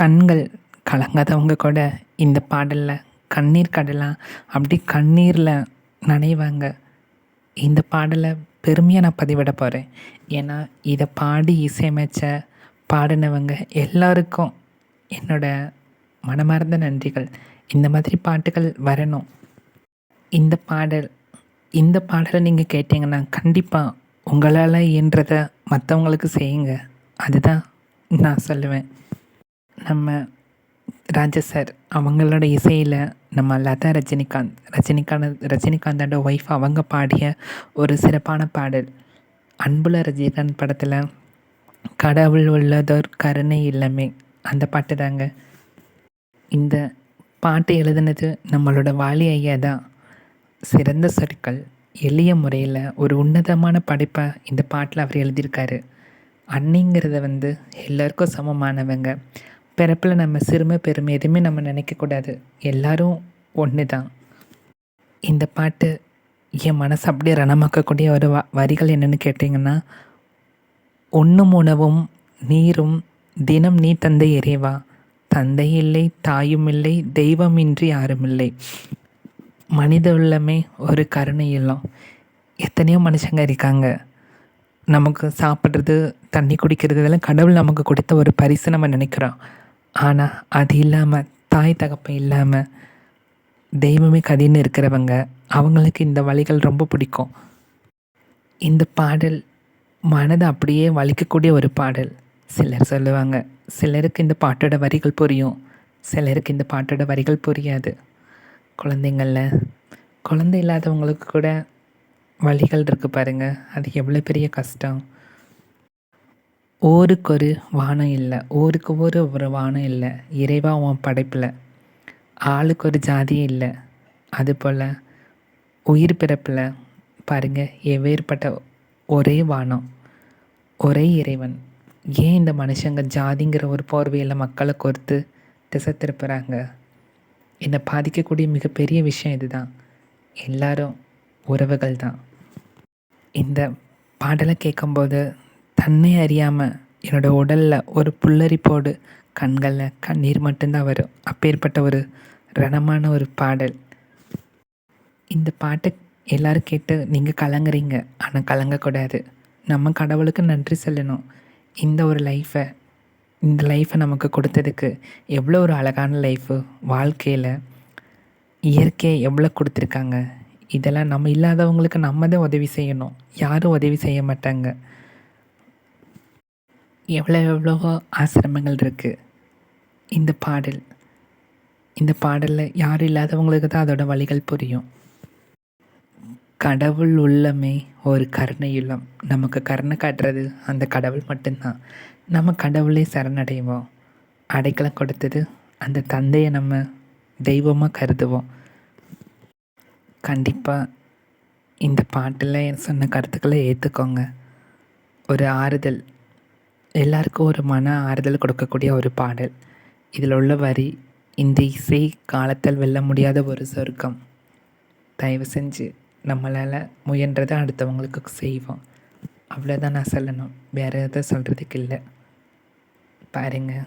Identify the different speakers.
Speaker 1: கண்கள் கலங்காதவங்க கூட இந்த பாடலில் கண்ணீர் கடலாம். அப்படி கண்ணீரில் நனைவாங்க. இந்த பாடலை பெருமையாக நான் பதிவிட போகிறேன் ஏன்னா இதை பாடி இசையமைச்ச பாடினவங்க எல்லாருக்கும் என்னோட மனமார்ந்த நன்றிகள். இந்த மாதிரி பாட்டுகள் வரணும். இந்த பாடல் இந்த பாடலை நீங்கள் கேட்டிங்கன்னா கண்டிப்பாக உங்களால் இயன்றதை மற்றவங்களுக்கு செய்யுங்க. அதுதான் நான் சொல்லுவேன். நம்ம ராஜா சார் அவங்களோட இசையில் நம்ம லதா ரஜினிகாந்த் ரஜினிகாந்த் ரஜினிகாந்தோட ஒய்ஃப் அவங்க பாடிய ஒரு சிறப்பான பாடல். அன்புல ரஜினிகாந்த் படத்தில் கடவுள் உள்ளதோர் கருணை இல்லமே. அந்த பாட்டு தாங்க. இந்த பாட்டு எழுதுனது நம்மளோட வாலி ஐயா தான். சிறந்த சொற்கள் எளிய முறையில் ஒரு உன்னதமான படைப்பை இந்த பாட்டில் அவர் எழுதியிருக்காரு. அன்னிங்கிறத வந்து எல்லாருக்கும் சமமானவங்க. பிறப்பில் நம்ம சிறுமை பெருமை எதுவுமே நம்ம நினைக்கக்கூடாது எல்லாரும் ஒன்று தான் இந்த பாட்டு என் மனசு அப்படியே ரணமாக்கக்கூடிய ஒரு வ வரிகள் என்னென்னு கேட்டிங்கன்னா உண்ணும் உணவும் நீரும் தினம் நீ தந்தை இறைவா. தந்தை இல்லை தாயும் இல்லை தெய்வமின்றி யாரும் இல்லை. மனித உள்ளமே ஒரு கருணை இல்லம். எத்தனையோ மனுஷங்க இருக்காங்க. நமக்கு சாப்பிட்றது தண்ணி குடிக்கிறது இதெல்லாம் கடவுள் நமக்கு கொடுத்த ஒரு பரிசு நம்ம நினைக்கிறோம். ஆனால் அது இல்லாமல் தாய் தகப்பன் இல்லாமல் தெய்வமே கதின்னு இருக்கிறவங்க அவங்களுக்கு இந்த வழிகள் ரொம்ப பிடிக்கும். இந்த பாடல் மனதை அப்படியே வலிக்கக்கூடிய ஒரு பாடல் சிலர் சொல்லுவாங்க. சிலருக்கு இந்த பாட்டோட வரிகள் புரியும். சிலருக்கு இந்த பாட்டோட வரிகள் புரியாது. குழந்தைங்கள குழந்தை இல்லாதவங்களுக்கு கூட வழிகள் இருக்குது பாருங்கள் அது எவ்வளோ பெரிய கஷ்டம். ஓருக்கொரு வானம் இல்லை ஊருக்கு ஒரு ஒரு வானம் இல்லை இறைவா உன் படைப்பில். ஆளுக்கு ஒரு ஜாதி இல்லை. அதுபோல் உயிர் பிறப்பில் பாருங்கள் எவ்வேறுபட்ட ஒரே வானம் ஒரே இறைவன். ஏன் இந்த மனுஷங்க ஜாதிங்கிற ஒரு போர்வையில் மக்களை கொடுத்து திசை திருப்புறாங்க? என்னை பாதிக்கக்கூடிய மிகப்பெரிய விஷயம் இதுதான். எல்லாரும் உறவுகள் தான் இந்த பாடலை கேட்கும்போது தன்னை அறியாமல் என்னோடய உடலில் ஒரு புல்லரிப்போடு கண்களில் கண்ணீர் மட்டும்தான் வரும். அப்பேற்பட்ட ஒரு ரணமான ஒரு பாடல். இந்த பாட்டை எல்லோரும் கேட்டு நீங்கள் கலங்குறீங்க. ஆனால் கலங்கக்கூடாது. நம்ம கடவுளுக்கு நன்றி சொல்லணும். இந்த ஒரு லைஃப்பை இந்த லைஃப்பை நமக்கு கொடுத்ததுக்கு எவ்வளோ ஒரு அழகான லைஃபு வாழ்க்கையில் இயற்கையை எவ்வளோ கொடுத்துருக்காங்க. இதெல்லாம் நம்ம இல்லாதவங்களுக்கு நம்ம தான் உதவி செய்யணும். யாரும் உதவி செய்ய மாட்டாங்க. எவ்வளோ எவ்வளவோ ஆசிரமங்கள் இருக்குது இந்த பாடல் இந்த பாடலில் யாரும் இல்லாதவங்களுக்கு தான் அதோட வழிகள் புரியும். கடவுள் உள்ளமே ஒரு கருணை இல்லம். நமக்கு கருணை காட்டுறது அந்த கடவுள் மட்டும்தான். நம்ம கடவுளே சரணடைவோம். அடைக்கலம் கொடுத்தது அந்த தந்தையை நம்ம தெய்வமாக கருதுவோம். கண்டிப்பாக இந்த பாட்டில் சொன்ன கருத்துக்களை ஏற்றுக்கோங்க ஒரு ஆறுதல் எல்லாருக்கும் ஒரு மன ஆறுதல் கொடுக்கக்கூடிய ஒரு பாடல். இதில் உள்ள வரி இந்த இசை காலத்தில் வெல்ல முடியாத ஒரு சொர்க்கம். தயவு செஞ்சு நம்மளால் முயன்றதை அடுத்தவங்களுக்கு செய்வோம். அவ்வளோதான் நான் சொல்லணும். வேறு எதுவும் சொல்கிறதுக்கு இல்லை. பாருங்கள்